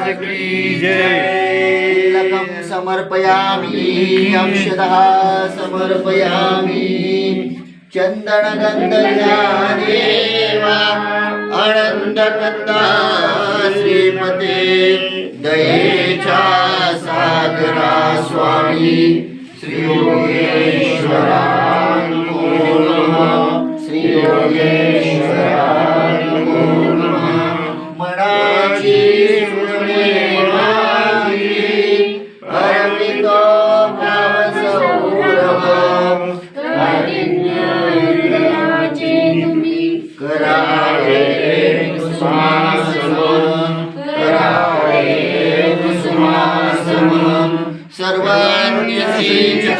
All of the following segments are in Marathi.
महाराज की जय। तिलकं समर्पयामि अक्षतः समर्पयामि। चन्दनगन्धज्ञानेवा अनन्दकन्दा श्रीमते दयेचा सागरा स्वामी श्रीयोगेश्वरा श्रीयोगे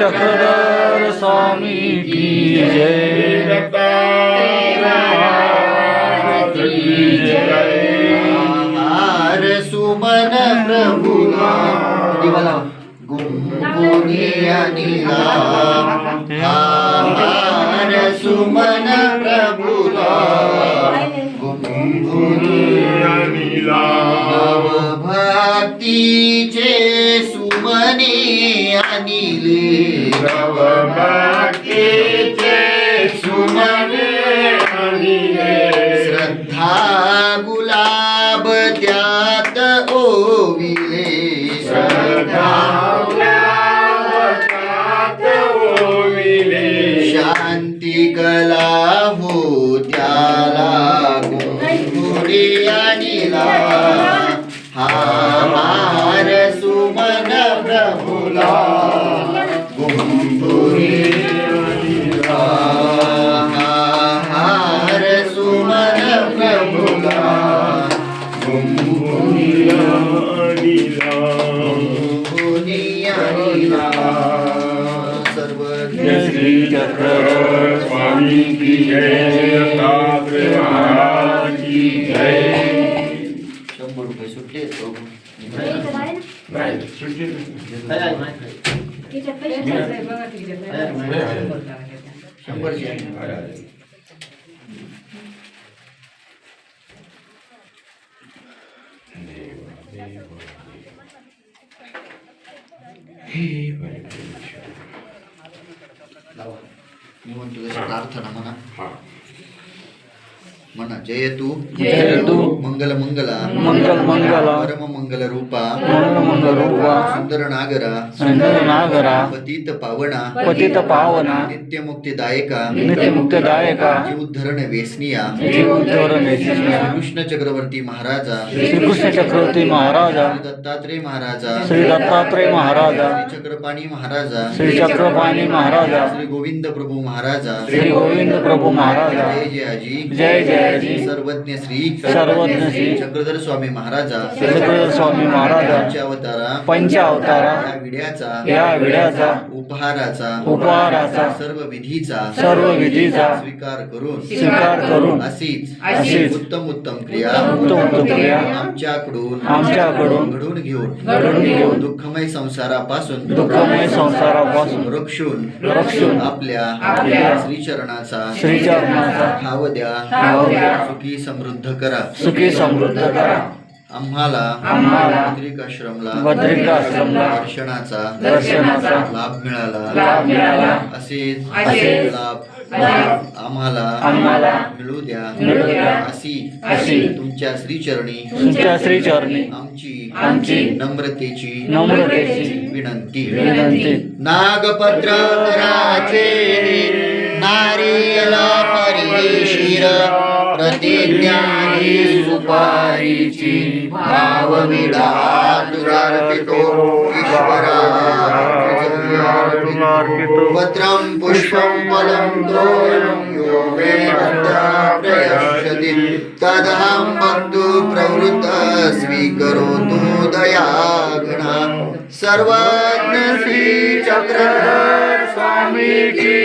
सर्वान्यसी चक्रधर स्वामी की जय। आहार सुमन प्रभुला दिवाला गुंगुनी भक्तीचे सुमने अनिले. भक्तीचे सुमने अनिले. श्रद्धा गुलाब त्यात ओविले. श्रद्धा शांती कला सर्व श्री चक्रधर स्वामी की जय दत्तात्रेय महाराज की जय शंभर रुपये सुट्टे आहेत हो. मी म्हणतो तशी प्रार्थना म्हणा. जय तू जय तू मंगल मंगला मंगल मंगला परम मंगल रूपा मंगल मंगल रूपा सुंदर नागरा सुंदर नागरा पतित पावना पतित पावना नित्य मुक्तिदायका नित्य मुक्तदायका जीवधरण वेसनिया जीव धोरण कृष्ण चक्रवर्ती महाराजा श्री कृष्ण चक्रवर्ती महाराजा दत्तात्रय महाराजा श्री दत्तात्रय महाराजा श्री चक्रपाणी महाराजा श्री चक्रपाणी महाराजा श्री गोविंद प्रभू महाराजा श्री गोविंद प्रभू महाराजा जय जयाजी जय जयाजी सर्वज्ञ श्री सर्वज्ञ श्री चक्रधर स्वामी महाराजा चक्रधर स्वामी महाराजा पंचावतारा पंचावतारा या विड्याचा या विड्याचा उपहाराचा उपहाराचा. सर्व विधीचा सर्व विधीचा स्वीकार करून. स्वीकार करून. अशीच अशीच. उत्तम उत्तम क्रिया उत्तम उत्तम क्रिया आमच्याकडून आमच्याकडून घडून घेऊन. घडून घेऊन. दुःखमय संसारापासून दुःखमय संसारापासून रक्षून. रक्षून. आपल्या आपल्या श्रीचरणाचा श्रीचरणाचा ठाव द्या. सुखी समृद्ध करा. सुखी समृद्ध करा. आम्हाला आम्हाला बद्रिकाश्रमला बद्रिकाश्रमला दर्शनाचा दर्शनाचा लाभ मिळाला. लाभ मिळाला. असेच असेच लाभ लाभ आम्हाला आम्हाला मिळू द्या. मिळू द्या. अशी अशी तुमच्या श्रीचरणी तुमच्या श्रीचरणी आमची आमची नम्रतेची नम्रतेची विनंती. विनंती. नागपत्र कराचे नारियल परिशीर प्रतिज्ञानी सुपारीची भावविडा दुरार्पितो ईश्वरा पत्रं पुष्पं फलं तोरणं यो मे प्रयच्छति। तदहं बन्धु प्रवृत्तः स्वीकरोतु दयागणा सर्वज्ञ श्रीचक्र स्वामीजी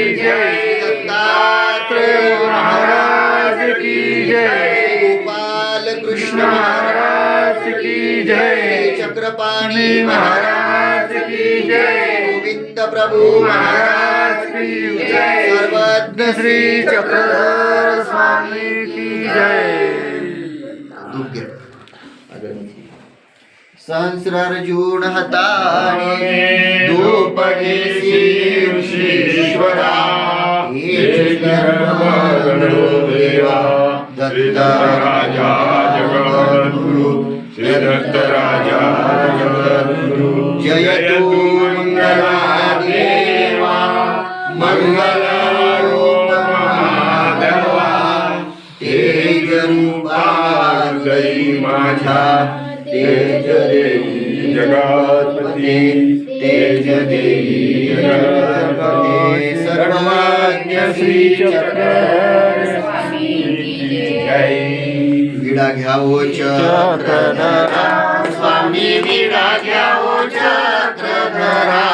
जय गोपाल कृष्ण महाराज की जय। चक्रपाणी महाराज की जय। गोविंद प्रभु महाराज की जय। सर्वज्ञ श्री चक्रधर स्वामी की जय. सहस्रार्जुन देवा। दत्त राजा जगद्गुरु श्री दत्त राजा जगद्गुरु। जयतु मंगला देवा मंगलारूप महादेवा माझ्या तेज देवी जगत्पती। तेज देवी जगत्पती। सर्वज्ञ श्री चक्र विडा घ्यावो चक्रधरा स्वामी विडा घ्यावो चक्रधरा